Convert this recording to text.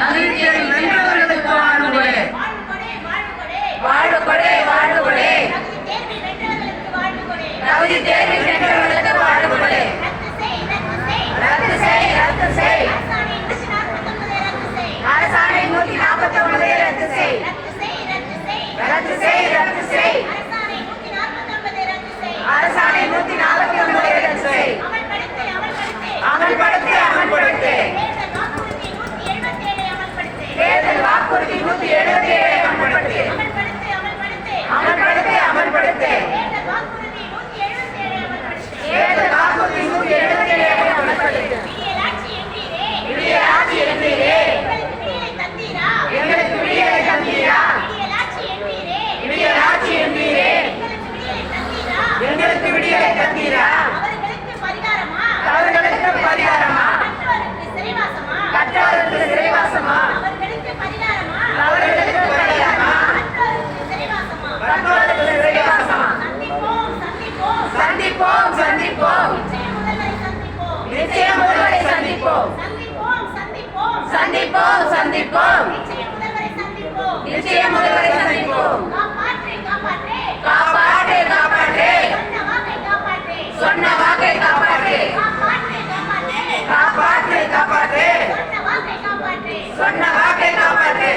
தமிழ்ச்சை வென்றவர்களுக்கு வாழ்வுகளே. வாழ்வுகளே வாழ்வுகளே. தகுதி தேர்வு சென்றவர்களுக்கு வாழ்வுகளே. ரத்து செய் ரத்து செய். அரசாணை நூத்தி நாற்பத்தி ஒன்பதை ரத்து செய் ரத்து செய். no சந்திப்போம் சந்திப்போம். நிச்சயம் முதல்வரை சந்திப்போம். காப்பாற்றே காப்பாற்றே. சொன்ன வாக்கை காப்பாற்றே. காப்பாற்றே காப்பாற்றே. சொன்ன வாக்கை காப்பாற்றே.